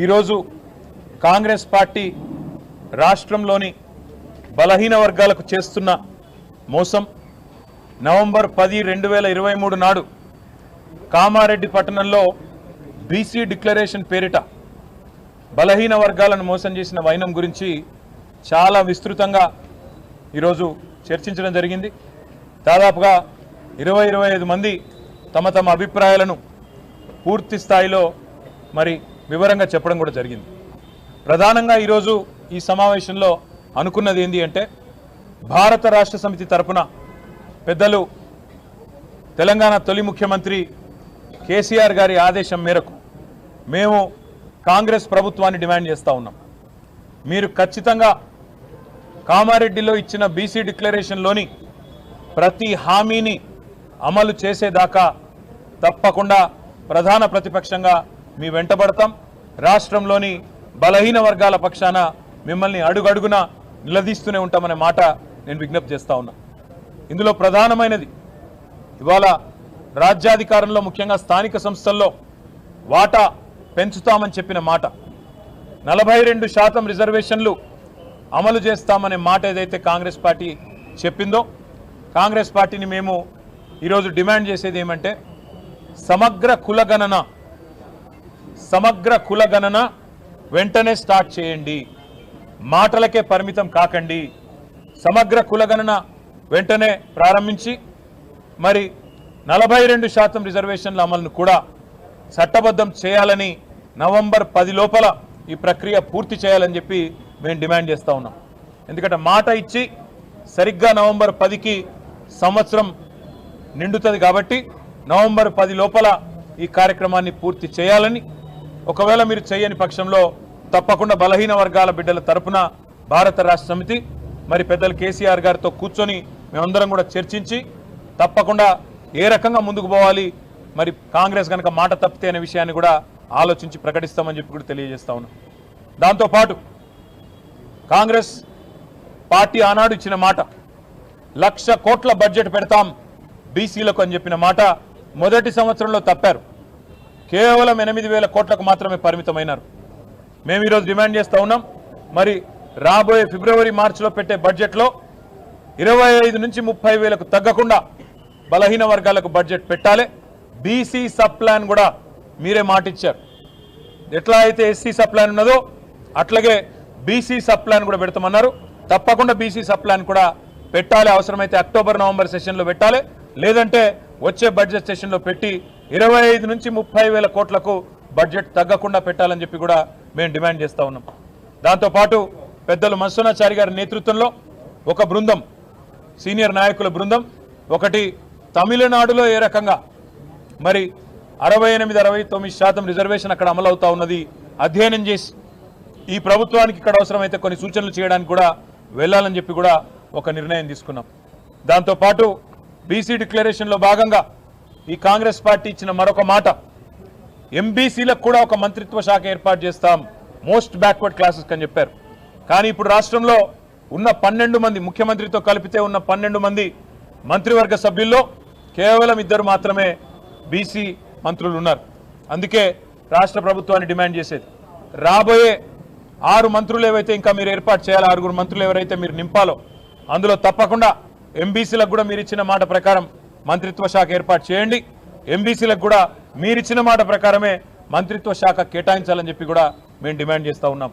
ఈరోజు కాంగ్రెస్ పార్టీ రాష్ట్రంలోని బలహీన వర్గాలకు చేస్తున్న మోసం. నవంబర్ పది రెండు వేల ఇరవై మూడు నాడు కామారెడ్డి పట్టణంలో బీసీ డిక్లరేషన్ పేరిట బలహీన వర్గాలను మోసం చేసిన వైనం గురించి చాలా విస్తృతంగా ఈరోజు చర్చించడం జరిగింది. దాదాపుగా ఇరవై ఇరవై ఐదు మంది తమ తమ అభిప్రాయాలను పూర్తి స్థాయిలో మరి వివరంగా చెప్పడం కూడా జరిగింది. ప్రధానంగా ఈరోజు ఈ సమావేశంలో అనుకున్నది ఏంటి అంటే భారత రాష్ట్ర సమితి తరపున పెద్దలు తెలంగాణ తొలి ముఖ్యమంత్రి కేసీఆర్ గారి ఆదేశం మేరకు మేము కాంగ్రెస్ ప్రభుత్వాన్ని డిమాండ్ చేస్తూ ఉన్నాం. మీరు ఖచ్చితంగా కామారెడ్డిలో ఇచ్చిన బీసీ డిక్లరేషన్లోని ప్రతి హామీని అమలు చేసేదాకా తప్పకుండా ప్రధాన ప్రతిపక్షంగా మీ వెంటబడతాం రాష్ట్రంలోని బలహీన వర్గాల పక్షాన మిమ్మల్ని అడుగడుగున నిలదీస్తూనే ఉంటామనే మాట నేను విజ్ఞప్తి చేస్తా ఉన్నా. ఇందులో ప్రధానమైనది ఇవాళ రాజ్యాధికారంలో ముఖ్యంగా స్థానిక సంస్థల్లో వాటా పెంచుతామని చెప్పిన మాట. నలభై రెండు శాతం రిజర్వేషన్లు అమలు చేస్తామనే మాట ఏదైతే కాంగ్రెస్ పార్టీ చెప్పిందో కాంగ్రెస్ పార్టీని మేము ఈరోజు డిమాండ్ చేసేది ఏమంటే సమగ్ర కులగణన సమగ్ర కులగణన వెంటనే స్టార్ట్ చేయండి. మాటలకే పరిమితం కాకండి. సమగ్ర కులగణన వెంటనే ప్రారంభించి మరి నలభై రెండు శాతం రిజర్వేషన్ల అమలును కూడా చట్టబద్ధం చేయాలని నవంబర్ పది లోపల ఈ ప్రక్రియ పూర్తి చేయాలని చెప్పి మేము డిమాండ్ చేస్తూ ఉన్నాం. ఎందుకంటే మాట ఇచ్చి సరిగ్గా నవంబర్ పదికి సంవత్సరం నిండుతుంది కాబట్టి నవంబర్ పది లోపల ఈ కార్యక్రమాన్ని పూర్తి చేయాలని ఒకవేళ మీరు చేయని పక్షంలో తప్పకుండా బలహీన వర్గాల బిడ్డల తరపున భారత రాష్ట్ర సమితి మరి పెద్దలు కేసీఆర్ గారితో కూర్చొని మేమందరం కూడా చర్చించి తప్పకుండా ఏ రకంగా ముందుకు పోవాలి మరి కాంగ్రెస్ కనుక మాట తప్పితే అనే విషయాన్ని కూడా ఆలోచించి ప్రకటిస్తామని చెప్పి కూడా తెలియజేస్తా ఉన్నాం. దాంతోపాటు కాంగ్రెస్ పార్టీ ఆనాడు ఇచ్చిన మాట లక్ష కోట్ల బడ్జెట్ పెడతాం బీసీలకు అని చెప్పిన మాట మొదటి సంవత్సరంలో తప్పారు. కేవలం ఎనిమిది వేల కోట్లకు మాత్రమే పరిమితమైనారు. మేము ఈరోజు డిమాండ్ చేస్తూ ఉన్నాం. మరి రాబోయే ఫిబ్రవరి మార్చిలో పెట్టే బడ్జెట్లో ఇరవై ఐదు నుంచి ముప్పై వేలకు తగ్గకుండా బలహీన వర్గాలకు బడ్జెట్ పెట్టాలి. బీసీ సబ్ ప్లాన్ కూడా మీరే మాటిచ్చారు. ఎట్లా అయితే ఎస్సీ సబ్ ప్లాన్ ఉన్నదో అట్లాగే బీసీ సబ్ ప్లాన్ కూడా పెడతామన్నారు. తప్పకుండా బీసీ సబ్ ప్లాన్ కూడా పెట్టాలి. అవసరమైతే అక్టోబర్ నవంబర్ సెషన్లో పెట్టాలి. లేదంటే వచ్చే బడ్జెట్ సెషన్లో పెట్టి ఇరవై ఐదు నుంచి ముప్పై వేల కోట్లకు బడ్జెట్ తగ్గకుండా పెట్టాలని చెప్పి కూడా మేము డిమాండ్ చేస్తూ ఉన్నాం. దాంతోపాటు పెద్దలు మనసునాచారి గారి నేతృత్వంలో ఒక బృందం సీనియర్ నాయకుల బృందం ఒకటి తమిళనాడులో ఏ రకంగా మరి అరవై ఎనిమిది అరవై తొమ్మిది శాతం రిజర్వేషన్ అక్కడ అమలవుతా ఉన్నది అధ్యయనం చేసి ఈ ప్రభుత్వానికి ఇక్కడ అవసరమైతే కొన్ని సూచనలు చేయడానికి కూడా వెళ్ళాలని చెప్పి కూడా ఒక నిర్ణయం తీసుకున్నాం. దాంతోపాటు బీసీ డిక్లరేషన్లో భాగంగా ఈ కాంగ్రెస్ పార్టీ ఇచ్చిన మరొక మాట. ఎంబీసీలకు కూడా ఒక మంత్రిత్వ శాఖ ఏర్పాటు చేస్తాం. మోస్ట్ బ్యాక్వర్డ్ క్లాసెస్ అని చెప్పారు. కానీ ఇప్పుడు రాష్ట్రంలో ఉన్న పన్నెండు మంది ముఖ్యమంత్రితో కలిపితే ఉన్న పన్నెండు మంది మంత్రివర్గ సభ్యుల్లో కేవలం ఇద్దరు మాత్రమే బీసీ మంత్రులు ఉన్నారు. అందుకే రాష్ట్ర ప్రభుత్వాన్ని డిమాండ్ చేసేది. రాబోయే ఆరు మంత్రులు ఏవైతే ఇంకా మీరు ఏర్పాటు చేయాలి ఆరుగురు మంత్రులు ఎవరైతే మీరు నింపాలో అందులో తప్పకుండా ఎంబీసీలకు కూడా మీరు ఇచ్చిన మాట ప్రకారం మంత్రిత్వ శాఖ ఏర్పాటు చేయండి. ఎంబీసీలకు కూడా మీరిచ్చిన మాట ప్రకారమే మంత్రిత్వ శాఖ కేటాయించాలని చెప్పి కూడా మేము డిమాండ్ చేస్తూ ఉన్నాం.